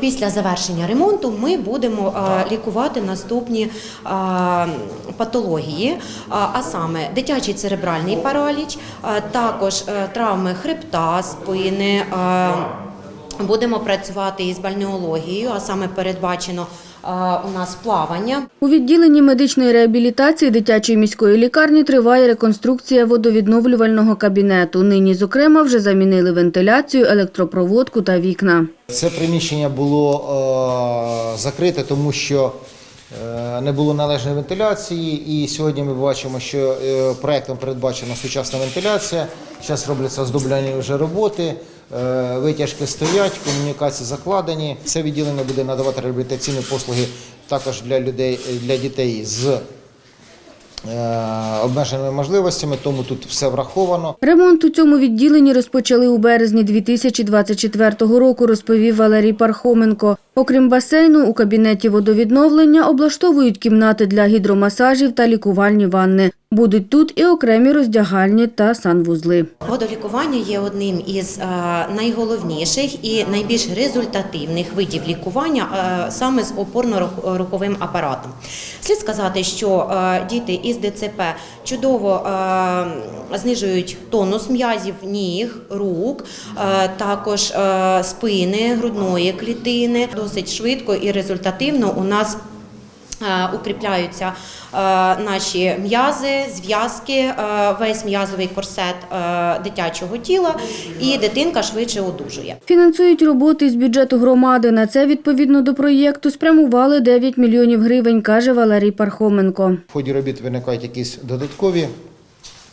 Після завершення ремонту ми будемо е, лікувати наступні е, патології, а а саме дитячий церебральний параліч, е, також е, травми хребта, спини. Будемо працювати із бальнеологією, а саме передбачено е, у нас плавання. У відділенні медичної реабілітації дитячої міської лікарні триває реконструкція водовідновлювального кабінету. Нині, зокрема, вже замінили вентиляцію, електропроводку та вікна. Це приміщення було е, закрите, тому що не було належної вентиляції. І сьогодні ми бачимо, що е, проектом передбачена сучасна вентиляція. Зараз робляться здобляні вже роботи. е, Витяжки стоять, комунікації закладені. Це відділення буде надавати реабілітаційні послуги також для людей для дітей з е, обмеженими можливостями, тому тут все враховано. Ремонт у цьому відділенні розпочали у березні 2024 року, розповів Валерій Пархоменко. Окрім басейну, у кабінеті водовідновлення облаштовують кімнати для гідромасажів та лікувальні ванни. Будуть тут і окремі роздягальні та санвузли. Водолікування є одним із е, найголовніших і найбільш результативних видів лікування е, саме з опорно-руховим апаратом. Слід сказати, що е, діти із ДЦП чудово е, знижують тонус м'язів ніг, рук, е, також спини, грудної клітини. Досить швидко і результативно у нас Укріпляються е, наші м'язи, зв'язки, е, весь м'язовий корсет е, дитячого тіла, і дитинка швидше одужує. Фінансують роботи з бюджету громади. На це відповідно до проєкту спрямували 9 мільйонів гривень, каже Валерій Пархоменко. В ході робіт виникають якісь додаткові,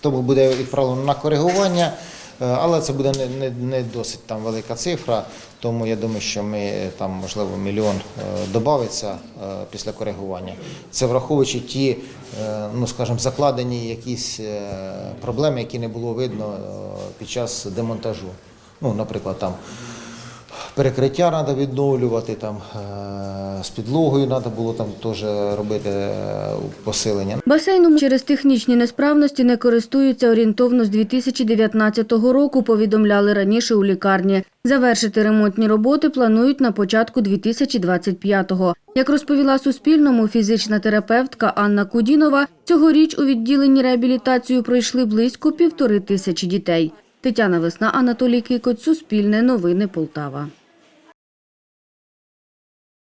тому буде відправлено на коригування, е, але це буде не, не, досить там велика цифра, тому я думаю, що ми е, там, можливо, мільйон додається після коригування. Це враховуючи ті, е, ну скажімо, закладені якісь е, проблеми, які не було видно е, під час демонтажу. Ну, наприклад, там перекриття треба відновлювати, там е, з підлогою треба було там теж робити е, посилення. Басейном через технічні несправності не користуються орієнтовно з 2019 року, повідомляли раніше у лікарні. Завершити ремонтні роботи планують на початку 2025-го. Як розповіла Суспільному фізична терапевтка Анна Кудінова, цьогоріч у відділенні реабілітацію пройшли близько півтори тисячі дітей. Тетяна Весна, Анатолій Кикоць, Суспільне новини Полтава.